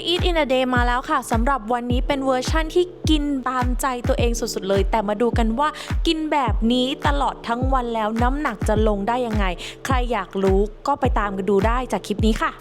I Eat in a Day มาแล้วค่ะสำหรับวันนี้เป็นเวอร์ชั่นที่กินตามใจตัวเองสุดๆเลย แต่มาดูกันว่ากินแบบนี้ตลอดทั้งวันแล้วน้ำหนักจะลงได้ยังไง ใครอยากรู้ก็ไปตามกันดูได้จากคลิปนี้ค่ะ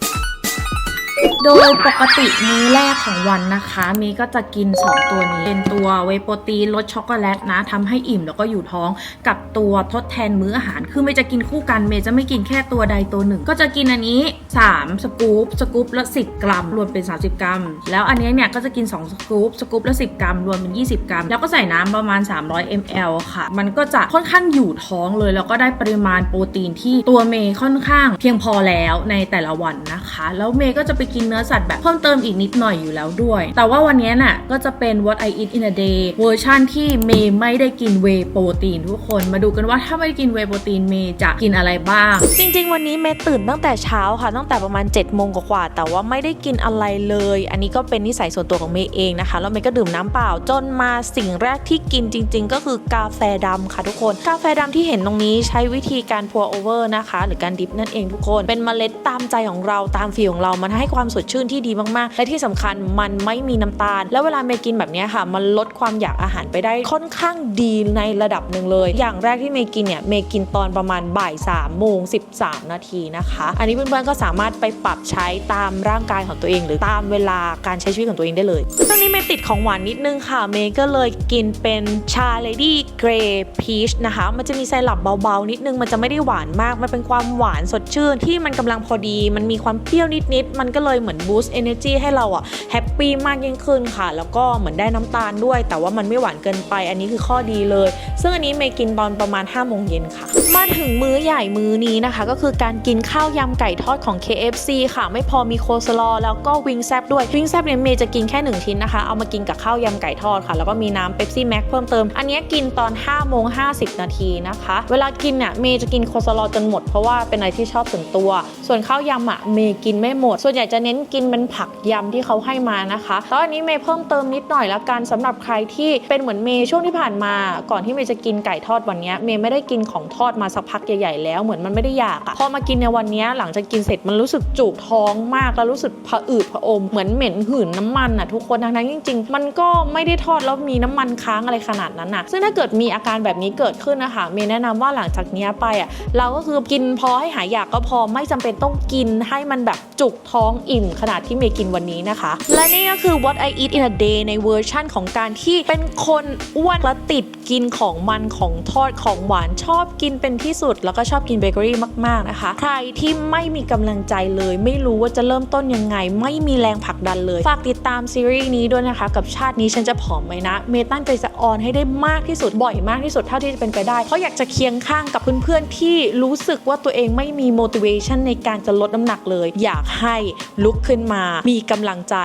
โดยปกติมื้อแรกของวันนะคะเมย์ก็จะกิน 2 ตัวนี้ เป็นตัวเวโปรตีนรสช็อกโกแลตนะทำให้อิ่มแล้วก็อยู่ท้องกับตัวทดแทนมื้ออาหาร คือเมย์จะกินคู่กันเมย์จะไม่กินแค่ตัวใดตัวหนึ่ง ก็จะกินอันนี้3 สกู๊ป สกู๊ปละ 10 กรัม รวมเป็น 30 กรัม แล้วอันนี้เนี่ยก็จะกิน 2 สกู๊ป สกู๊ปละ 10 กรัม รวมเป็น 20 กรัม แล้วก็ใส่น้ำประมาณ 300 ml ค่ะ มันก็จะค่อนข้างอยู่ท้องเลย แล้วก็ได้ปริมาณโปรตีนที่ตัวเมย์ค่อนข้าง เพียงพอแล้วในแต่ละวันนะคะ แล้วเมย์ก็จะไปกินเนื้อสัตว์แบบเพิ่มเติมอีกนิดหน่อยอยู่แล้วด้วย แต่ว่าวันนี้น่ะก็จะเป็น what I eat in a day เวอร์ชันที่เมย์ไม่ได้กินเวโปรตีนทุกคน มาดูกันว่าถ้าไม่ได้กินเวโปรตีนเมย์จะกินอะไรบ้าง จริง ๆ วันนี้เมย์ตื่นตั้งแต่เช้าค่ะตั้งแต่ประมาณ7จ็ดโมงกว่าแต่ว่าไม่ได้กินอะไรเลย อันนี้ก็เป็นนิสัยส่วนตัวของเมย์เองนะคะ แล้วเมย์ก็ดื่มน้ำเปล่าจนมาสิ่งแรกที่กินจริง ๆ ก็คือกาแฟดำค่ะทุกคน กาแฟดำที่เห็นตรงนี้ใช้วิธีการ pour over นะคะ หรือการดิฟนั่นเองทุกคน เป็นเมล็ดตามใจของเราตามฟีลของเรา มันให้ความสดชื่นที่ดีมากๆ และที่สำคัญมันไม่มีน้ำตาล แล้วเวลาเมย์กินแบบนี้ค่ะ มันลดความอยากอาหารไปได้ค่อนข้างดีในระดับหนึ่งเลย อย่างแรกที่เมย์กินเนี่ยเมย์กินตอนประมาณบ่าย3โมง13นาทีนะคะ อันนี้เพื่อนๆก็สาามารถไปปรับใช้ตามร่างกายของตัวเอง หรือตามเวลาการใช้ชีวิตของตัวเองได้เลยช่วงนี้เมย์ติดของหวานนิดนึงค่ะ เมย์ก็เลยกินเป็นชาเลดี้เกรย์พีชนะคะ มันจะมีไซรัปเบาๆ นิดนึง มันจะไม่ได้หวานมาก มันเป็นความหวานสดชื่นที่มันกำลังพอดี มันมีความเปรี้ยวนิดๆ มันก็เลยเหมือนบูสต์เอเนจีให้เราอะแฮปปี้มากยิ่งขึ้นค่ะ แล้วก็เหมือนได้น้ำตาลด้วย แต่ว่ามันไม่หวานเกินไป อันนี้คือข้อดีเลย ซึ่งอันนี้เมย์กินตอนประมาณ5โมงเย็นค่ะ มาถึงมื้อใหญ่มื้อนี้นะคะ ก็คือการกินข้าวยำไก่ทอดของ KFC ค่ะ ไม่พอมีโคสลอแล้วก็วิงแซบด้วยวิงแซบเนี่ยเมย์จะกินแค่ 1 ชิ้นนะคะ เอามากินกับข้าวยำไก่ทอดค่ะ แล้วก็มีน้ำเป๊ปซี่แม็กเพิ่มเติม อันนี้กินตอน5โมง50 นาทีนะคะ เวลากินเนี่ยเมย์จะกินโคสลอจนหมดเพราะว่าเป็นอะไรที่ชอบส่วนตัว ส่วนข้าวยำอะเมย์กินไม่หมด ส่วนใหญ่จะเน้นกินเป็นผักยำที่เขาให้มานะคะแล้วอันนี้เมย์เพิ่มเติมนิดหน่อยละกันสำหรับใครที่เป็นเหมือนเมย์ช่วงที่ผ่านมา ก่อนที่เมย์จะกินไก่ทอดวันนี้เมย์ไม่ได้กินของทอดมาสักพักใหญ่ๆแล้วเหมือนมันไม่ได้อยากอะพอมากินในวันนี้หลังจากกินเสร็จมันรู้สึกจุกท้องมากแล้วรู้สึกผะอืดผะอมเหมือนเหม็นหืนน้ำมันอะทุกคนทั้งนั้นจริง ๆ มันก็ไม่ได้ทอดแล้วมีน้ำมันค้างอะไรขนาดนั้นอะซึ่งถ้าเกิดมีอาการแบบนี้เกิดขึ้นนะคะเมย์แนะนำว่าหลังจากนี้ไปอะเราก็คือกินพอให้หายอยากก็พอไม่จำเป็นต้องกินให้มันแบบจุกท้องอิ่มขนาดที่เมย์กินวันนี้นะคะ และนี่ก็คือ what I eat in a day ในเวอร์ชั่นของการที่เป็นคนอ้วนและติดกินของมันของทอดของหวานชอบกินเป็นที่สุด แล้วก็ชอบกินเบเกอรี่มากๆนะคะ ใครที่ไม่มีกำลังใจเลย ไม่รู้ว่าจะเริ่มต้นยังไง ไม่มีแรงผลักดันเลย ฝากติดตามซีรีส์นี้ด้วยนะคะ กับชาตินี้ฉันจะผอมไหมนะ เมย์ตั้งใจจะออนให้ได้มากที่สุดบ่อยมากที่สุดเท่าที่จะเป็นไปได้ เพราะอยากจะเคียงข้างกับเพื่อนๆที่รู้สึกว่าตัวเองไม่มี motivation ในการจะลดน้ำหนักเลย อยากให้ลุกขึ้นมา มีกำลังใจ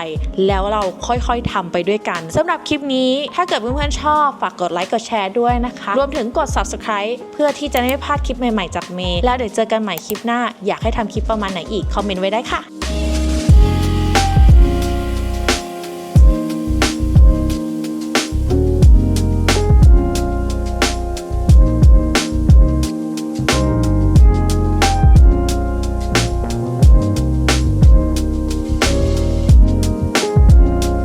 แล้วเราค่อยๆทำไปด้วยกันสำหรับคลิปนี้ถ้าเกิดเพื่อนๆชอบฝากกดไลค์กดแชร์ด้วยนะคะ รวมถึงกด subscribe เพื่อที่จะไม่พลาดคลิปใหม่ๆจากเมย์แล้วเดี๋ยวเจอกันใหม่คลิปหน้า อยากให้ทำคลิปประมาณไหนอีกคอมเมนต์ไว้ได้ค่ะ